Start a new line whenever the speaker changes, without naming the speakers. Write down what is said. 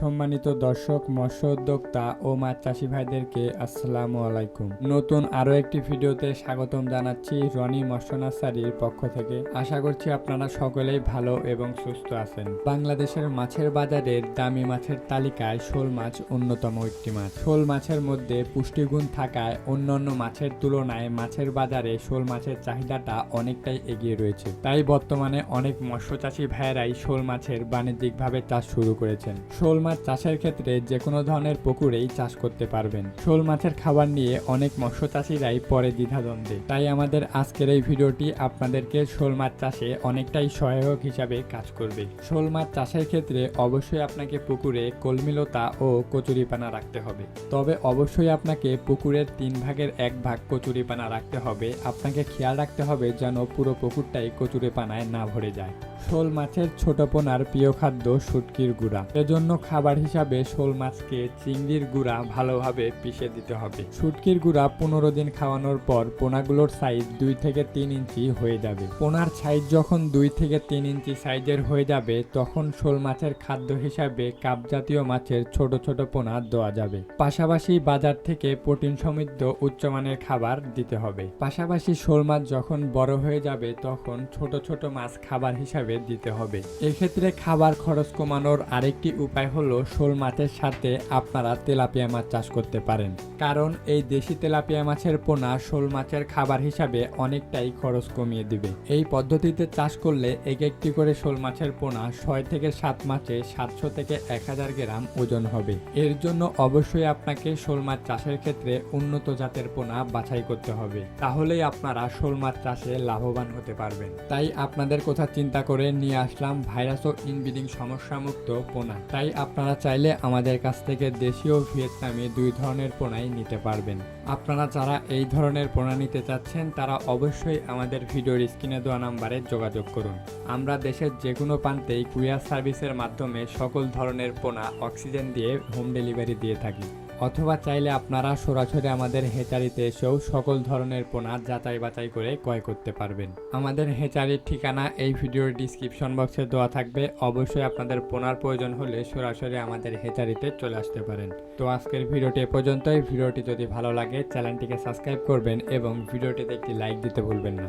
সম্মানিত দর্শক, মৎস্য উদ্যোক্তা ও মাছ চাষি ভাইদেরকে আসসালামু আলাইকুম। নতুন আরও একটি ভিডিওতে স্বাগতম জানাচ্ছি রনি মৎস্য নার্সারির পক্ষ থেকে। আশা করছি আপনারা সকলেই ভালো এবং সুস্থ আছেন। বাংলাদেশের মাছের বাজারের দামি মাছের তালিকায় শোল মাছ অন্যতম একটি মাছ। শোল মাছের মধ্যে পুষ্টিগুণ থাকায় অন্যান্য মাছের তুলনায় মাছের বাজারে শোল মাছের চাহিদাটা অনেকটাই এগিয়ে রয়েছে। তাই বর্তমানে অনেক মৎস্য চাষি ভাইয়েরাই শোল মাছের বাণিজ্যিকভাবে চাষ শুরু করেছেন। শোল মাছ চাষের ক্ষেত্রে যে কোনো ধরনের পুকুরেই চাষ করতে পারবেন। শোল মাছের খাবার নিয়ে অনেক মৎস্য চাষিরাই পরে দ্বিধাদ্বন্দ্বে। তাই আমাদের আজকের এই ভিডিওটি আপনাদেরকে শোল মাছ চাষে অনেকটাই সহায়ক হিসাবে কাজ করবে। শোল মাছ চাষের ক্ষেত্রে অবশ্যই আপনাকে পুকুরে কলমিলতা ও কচুরিপানা রাখতে হবে। তবে অবশ্যই আপনাকে পুকুরের তিন ভাগের এক ভাগ কচুরিপানা রাখতে হবে। আপনাকে খেয়াল রাখতে হবে যেন পুরো পুকুরটাই কচুরিপানায় না ভরে যায়। শোল মাছের ছোট পোনার প্রিয় খাদ্য শুটকির গুঁড়া। এজন্য খাবার হিসাবে শোল মাছকে চিংড়ির গুঁড়া ভালোভাবে পিষে দিতে হবে। শুটকির গুঁড়া পনেরো দিন খাওয়ানোর পর পোনাগুলোর সাইজ দুই থেকে তিন ইঞ্চি হয়ে যাবে। পোনার সাইজ যখন দুই থেকে তিন ইঞ্চি সাইজের হয়ে যাবে, তখন শোল মাছের খাদ্য হিসাবে কাপ জাতীয় মাছের ছোট ছোট পোনা দেওয়া যাবে। পাশাপাশি বাজার থেকে প্রোটিন সমৃদ্ধ উচ্চমানের খাবার দিতে হবে। পাশাপাশি শোল মাছ যখন বড় হয়ে যাবে, তখন ছোট ছোট মাছ খাবার হিসাবে দিতে হবে। এক্ষেত্রে খাবার খরচ কমানোর আরেকটি উপায় শোল মাছের সাথে আপনারা তেলাপিয়া মাছ চাষ করতে পারেন। কারণ এই দেশি তেলাপিয়া মাছের পোনা শোল মাছের খাবার হিসাবে অনেকটাই খরচ কমিয়ে দিবে। এই পদ্ধতিতে চাষ করলে এক একটি করে শোল মাছের পোনা ছয় থেকে সাত মাসে সাতশো থেকে এক হাজার গ্রাম ওজন হবে। এর জন্য অবশ্যই আপনাকে শোল মাছ চাষের ক্ষেত্রে উন্নত জাতের পোনা বাছাই করতে হবে। তাহলেই আপনারা শোল মাছ চাষে লাভবান হতে পারবেন। তাই আপনাদের কথা চিন্তা করে নিয়ে আসলাম ভাইরাস ও ইনব্রিডিং সমস্যামুক্ত পোনা। তাই আপনারা চাইলে আমাদের কাছ থেকে দেশীয় ভিয়েতনামে দুই ধরনের পোনাই নিতে পারবেন। আপনারা যারা এই ধরনের পোনা নিতে চাচ্ছেন, তারা অবশ্যই আমাদের ভিডিওর স্ক্রিনে দেওয়া নাম্বারে যোগাযোগ করুন। আমরা দেশের যে কোনো প্রান্তেই কুরিয়ার সার্ভিসের মাধ্যমে সকল ধরনের পোনা, অক্সিজেন দিয়ে হোম ডেলিভারি দিয়ে থাকি। অথবা চাইলে আপনারা সরাসরি আমাদের হেচারিতে এসেও সকল ধরনের পোনা যাচাই বাছাই করে ক্রয় করতে পারবেন। আমাদের হেচারির ঠিকানা এই ভিডিওর ডিসক্রিপশন বক্সে দেওয়া থাকবে। অবশ্যই আপনাদের পোনার প্রয়োজন হলে সরাসরি আমাদের হেচারিতে চলে আসতে পারেন। তো আজকের ভিডিওটি এ পর্যন্তই। ভিডিওটি যদি ভালো লাগে, চ্যানেলটিকে সাবস্ক্রাইব করবেন এবং ভিডিওটিতে একটি লাইক দিতে ভুলবেন না।